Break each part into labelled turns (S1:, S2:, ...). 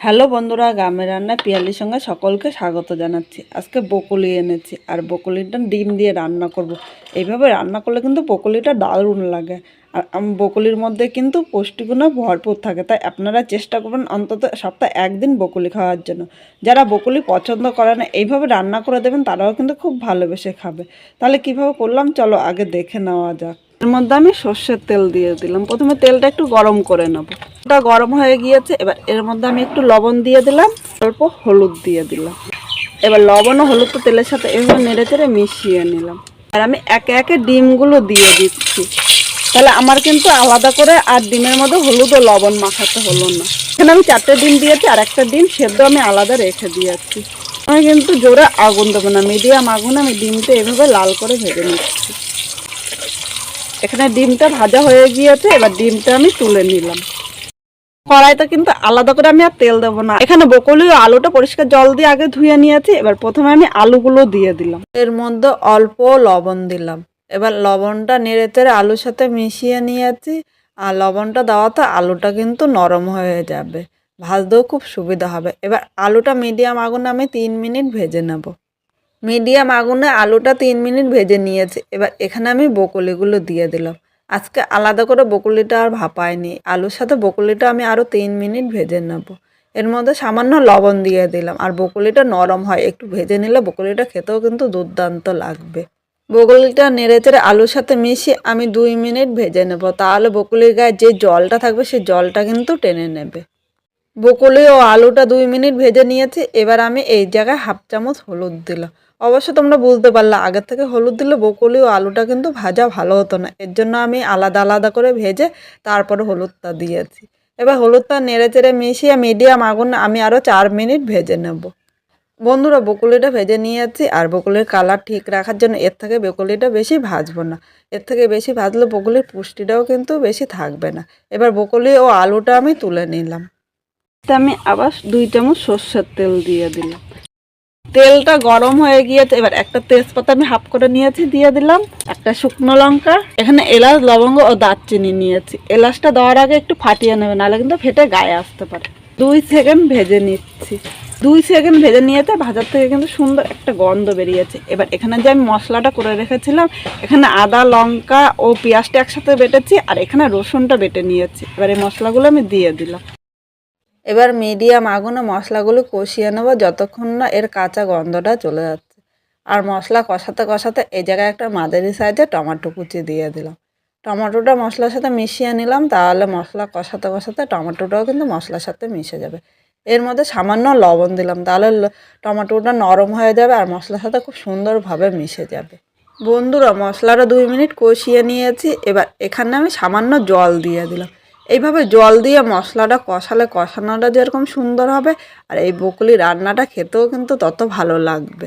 S1: Hello বন্ধুরা, গ্রামের রান্না পিয়ালির সঙ্গে সকলকে স্বাগত জানাচ্ছি। আজকে বকুলি এনেছি আর বকুলিটা ডিম দিয়ে রান্না করব। এইভাবে রান্না করলে কিন্তু বকুলিটা দারুণ লাগে। আর বকুলির মধ্যে কিন্তু পুষ্টিগুণও ভরপুর থাকে। তাই আপনারা চেষ্টা করবেন অন্তত সপ্তাহে একদিন বকুলি খাওয়ার জন্য। যারা বকুলি পছন্দ করে না, এইভাবে রান্না করে দেবেন, তারাও কিন্তু খুব ভালোবেসে খাবে। তাহলে কীভাবে করলাম? চলো আগে দেখে নেওয়া যাক। এর মধ্যে আমি সর্ষের তেল দিয়ে দিলাম। প্রথমে তেলটা একটু গরম করে নেব। ওটা গরম হয়ে গিয়েছে, এবার এর মধ্যে আমি একটু লবণ দিয়ে দিলাম, অল্প হলুদ দিয়ে দিলাম। এবার লবণ ও হলুদ তো তেলের সাথে এভাবে নেড়ে চেড়ে মিশিয়ে নিলাম। আর আমি একে একে ডিমগুলো দিয়ে দিচ্ছি। তাহলে আমার কিন্তু আলাদা করে আর ডিমের মধ্যে হলুদ ও লবণ মাখাতে হলো না। এখানে আমি চারটে ডিম দিয়েছি, আর একটা ডিম সেদ্ধ আমি আলাদা রেখে দিয়েছি। আমি কিন্তু জোরে আগুন দেবো না, মিডিয়াম আগুন আমি ডিমটা এভাবে লাল করে ভেজে নিচ্ছি। এখানে ডিমটা ভাজা হয়ে গিয়েছে, এবার ডিমটা আমি তুলে নিলাম। কড়াইতে কিন্তু আলাদা করে আমি আর তেল দেবো না। এখানে বকলি ও আলুটা পরিষ্কার জল দিয়ে আগে ধুয়ে নিয়েছি, এবার প্রথমে আমি আলুগুলো দিয়ে দিলাম। এর মধ্যে অল্প লবণ দিলাম। এবার লবণটা নেড়ে চেড়ে আলুর সাথে মিশিয়ে নিয়েছি, আর লবণটা দেওয়াতে আলুটা কিন্তু নরম হয়ে যাবে। ভাজতেও খুব সুবিধা হবে। এবার আলুটা মিডিয়াম আগুনে আমি তিন মিনিট ভেজে নেব। মিডিয়াম আগুনে আলুটা তিন মিনিট ভেজে নিয়েছে। এবার এখানে আমি বকুলিগুলো দিয়ে দিলাম। আজকে আলাদা করে বকুলিটা আর ভাপায়নি। আলুর সাথে বকুলিটা আমি আরও তিন মিনিট ভেজে নেব। এর মধ্যে সামান্য লবণ দিয়ে দিলাম। আর বকুলিটা নরম হয়, একটু ভেজে নিলে বকুলিটা খেতেও কিন্তু দুর্দান্ত লাগবে। বকুলিটা নেড়ে চেড়ে আলুর সাথে মিশিয়ে আমি দুই মিনিট ভেজে নেব। তাহলে বকুলির গায়ে যে জলটা থাকবে সেই জলটা কিন্তু টেনে নেবে। বকুলি ও আলুটা দুই মিনিট ভেজে নিয়েছি। এবার আমি এই জায়গায় হাফ চামচ হলুদ দিলাম। অবশ্য তোমরা বুঝতে পারলে আগের থেকে হলুদ দিলে বকুলি ও আলুটা কিন্তু ভাজা ভালো হতো না। এর জন্য আমি আলাদা আলাদা করে ভেজে তারপরে হলুদটা দিয়েছি। এবার হলুদটা নেড়ে চেড়ে মিশিয়ে মিডিয়াম আগুন আমি আরও চার মিনিট ভেজে নেব। বন্ধুরা, বকুলিটা ভেজে নিয়েছি আর বকুলির কালার ঠিক রাখার জন্য এর থেকে বকুলিটা বেশি ভাজবো না। এর থেকে বেশি ভাজলে বকুলির পুষ্টিটাও কিন্তু বেশি থাকবে না। এবার বকুলি ও আলুটা আমি তুলে নিলাম। আমি আবার দুই চামচ সর্ষের তেল দিয়ে দিলাম। তেলটা গরম হয়ে গিয়েছে, এবার একটা তেজপাতা আমি হাফ করে নিয়েছি, দিয়ে দিলাম একটা শুকনো লঙ্কা। এখানে এলাচ, লবঙ্গ ও দারচিনি নিয়েছি। এলাচটা দেওয়ার আগে একটু ফাটিয়ে নেবে, নাহলে কিন্তু ফেটে গায়ে আসতে পারে। দুই সেকেন্ড ভেজে নিচ্ছি। দুই সেকেন্ড ভেজে নিয়েছে, ভাজার থেকে কিন্তু সুন্দর একটা গন্ধ বেরিয়েছে। এবার এখানে যে আমি মশলাটা করে রেখেছিলাম, এখানে আদা, লঙ্কা ও পেঁয়াজটা একসাথে বেটেছি, আর এখানে রসুনটা বেটে নিয়েছি। এবার এই মশলাগুলো আমি দিয়ে দিলাম। এবার মিডিয়াম আগুনে মশলাগুলো কষিয়ে নেব যতক্ষণ না এর কাঁচা গন্ধটা চলে যাচ্ছে। আর মশলা কষাতে কষাতে এই জায়গায় একটা মাঝারি সাইজে টমেটো কুচি দিয়ে দিলাম। টমেটোটা মশলার সাথে মিশিয়ে নিলাম, তাহলে মশলা কষাতে কষাতে টমেটোটাও কিন্তু মশলার সাথে মিশে যাবে। এর মধ্যে সামান্য লবণ দিলাম, তাহলে টমেটোটা নরম হয়ে যাবে আর মশলার সাথে খুব সুন্দরভাবে মিশে যাবে। বন্ধুরা, মশলাটা দুই মিনিট কষিয়ে নিয়েছি, এবার এখানে আমি সামান্য জল দিয়ে দিলাম। এইভাবে জল দিয়ে মশলাটা কষালে কষানোটা যেরকম সুন্দর হবে, আর এই বকুলি রান্নাটা খেতেও কিন্তু তত ভালো লাগবে।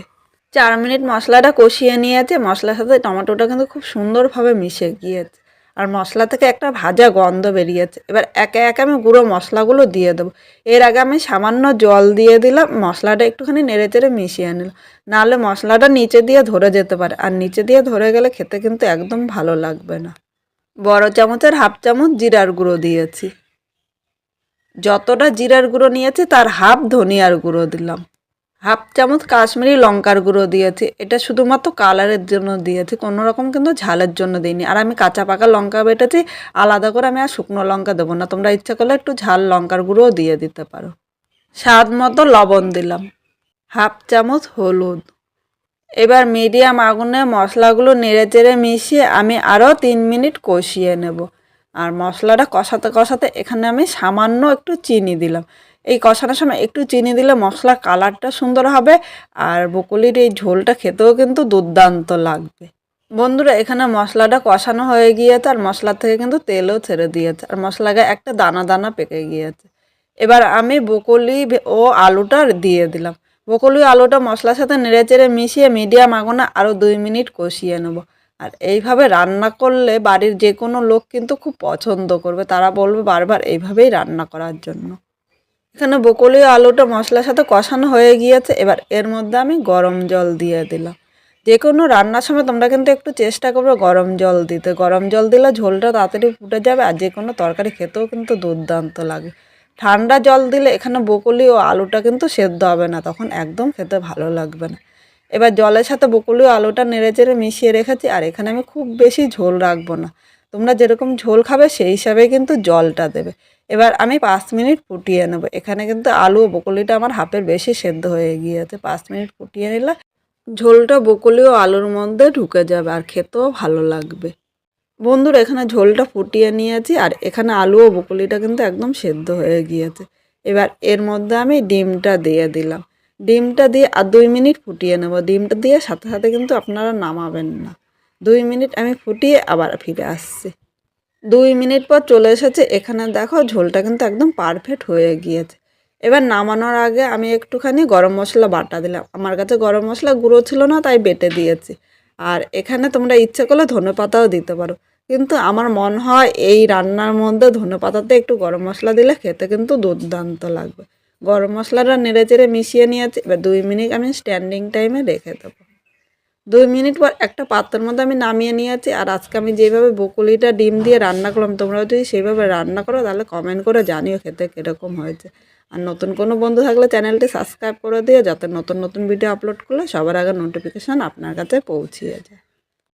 S1: চার মিনিট মশলাটা কষিয়ে নিয়েছে, মশলার সাথে টমেটোটা কিন্তু খুব সুন্দরভাবে মিশে গিয়েছে। আর মশলা থেকে একটা ভাজা গন্ধ বেরিয়েছে। এবার একে একে আমি গুঁড়ো মশলাগুলো দিয়ে দেবো। এর আগে আমি সামান্য জল দিয়ে দিলাম, মশলাটা একটুখানি নেড়ে চেড়ে মিশিয়ে নিলাম। নাহলে মশলাটা নিচে দিয়ে ধরে যেতে পারে। আর নিচে দিয়ে ধরে গেলে খেতে কিন্তু একদম ভালো লাগবে না। বড় চামচের হাফ চামচ জিরার গুঁড়ো দিয়েছি। যতটা জিরার গুঁড়ো নিয়েছি, তার হাফ ধনিয়ার গুঁড়ো দিলাম। হাফ চামচ কাশ্মীরি লঙ্কার গুঁড়ো দিয়েছি। এটা শুধুমাত্র কালারের জন্য দিয়েছি, কোনো রকম কিন্তু ঝালের জন্য দিইনি। আর আমি কাঁচা পাকা লঙ্কা বেটেছি, আলাদা করে আমি আর শুকনো লঙ্কা দেবো না। তোমরা ইচ্ছা করলে একটু ঝাল লঙ্কার গুঁড়োও দিয়ে দিতে পারো। স্বাদ মতো লবণ দিলাম। হাফ চামচ হলুদ। এবার মিডিয়াম আগুনে মশলাগুলো নেড়ে চেড়ে মিশিয়ে আমি আরও তিন মিনিট কষিয়ে নেব। আর মশলাটা কষাতে কষাতে এখানে আমি সামান্য একটু চিনি দিলাম। এই কষানোর সময় একটু চিনি দিলে মশলার কালারটা সুন্দর হবে আর বকুলির এই ঝোলটা খেতেও কিন্তু দুর্দান্ত লাগবে। বন্ধুরা, এখানে মশলাটা কষানো হয়ে গিয়েছে আর মশলা থেকে কিন্তু তেলও ছেড়ে দিয়েছে আর মশলাকে একটা দানা দানা পেকে গিয়েছে। এবার আমি বকুলি ও আলুটা দিয়ে দিলাম। বকুলি আলুটা মশলার সাথে নেড়ে চেড়ে মিশিয়ে মিডিয়াম আগুনে আরও দুই মিনিট কষিয়ে নেব। আর এইভাবে রান্না করলে বাড়ির যে কোনো লোক কিন্তু খুব পছন্দ করবে। তারা বলবে বারবার এইভাবেই রান্না করার জন্য। এখানে বকুলি আলুটা মশলার সাথে কষানো হয়ে গিয়েছে। এবার এর মধ্যে আমি গরম জল দিয়ে দিলাম। যে কোনো রান্নার সময় তোমরা কিন্তু একটু চেষ্টা করবে গরম জল দিতে। গরম জল দিলে ঝোলটা তাড়াতাড়ি ফুটে যাবে আর যে কোনো তরকারি খেতেও কিন্তু দুর্দান্ত লাগে। ঠান্ডা জল দিলে এখানে বকুলি ও আলুটা কিন্তু সেদ্ধ হবে না, তখন একদম খেতে ভালো লাগবে না। এবার জলের সাথে বকুলি ও আলুটা নেড়ে চেড়ে মিশিয়ে রেখেছি, আর এখানে আমি খুব বেশি ঝোল রাখব না। তোমরা যেরকম ঝোল খাবে সেই হিসাবে কিন্তু জলটা দেবে। এবার আমি পাঁচ মিনিট ফুটিয়ে নেব। এখানে কিন্তু আলু ও বকুলিটা আমার হাফের বেশি সেদ্ধ হয়ে গিয়েছে। পাঁচ মিনিট ফুটিয়ে নিলে ঝোলটা বকুলি ও আলুর মধ্যে ঢুকে যাবে, আর খেতেও ভালো লাগবে। বন্ধুরা, এখানে ঝোলটা ফুটিয়ে নিয়েছি আর এখানে আলু ও বকুলিটা কিন্তু একদম সেদ্ধ হয়ে গিয়েছে। এবার এর মধ্যে আমি ডিমটা দিয়ে দিলাম। ডিমটা দিয়ে আর দুই মিনিট ফুটিয়ে নেব। ডিমটা দিয়ে সাথে সাথে কিন্তু আপনারা নামাবেন না। দুই মিনিট আমি ফুটিয়ে আবার ফিরে আসছি। দুই মিনিট পর চলে এসেছে। এখানে দেখো ঝোলটা কিন্তু একদম পারফেক্ট হয়ে গিয়েছে। এবার নামানোর আগে আমি একটুখানি গরম মশলা বাটা দিলাম। আমার কাছে গরম মশলা গুঁড়ো ছিল না, তাই বেটে দিয়েছি। আর এখানে তোমরা ইচ্ছে করলে ধনে পাতাও দিতে পারো। কিন্তু আমার মনে হয় এই রান্নার মধ্যে ধনে পাতাতে একটু গরম মশলা দিলে খেতে কিন্তু দুর্দান্ত লাগবে। গরম মশলাটা নেড়ে চেড়ে মিশিয়ে নিয়েছি, এবার দুই মিনিট আমি স্ট্যান্ডিং টাইমে রেখে দেবো। দুই মিনিট পর একটা পাত্রের মধ্যে আমি নামিয়ে নিয়েছি, আর আজকে আমি যেভাবে বকুলিটা ডিম দিয়ে রান্না করলাম, তোমরা যদি সেইভাবে রান্না করো তাহলে কমেন্ট করে জানিও খেতে কীরকম হয়েছে। আর নতুন কোনো বন্ধু থাকলে চ্যানেলটি সাবস্ক্রাইব করে দিয়ে যাতে নতুন নতুন ভিডিও আপলোড করলে সবার আগে নোটিফিকেশান আপনার কাছে পৌঁছিয়ে যায়।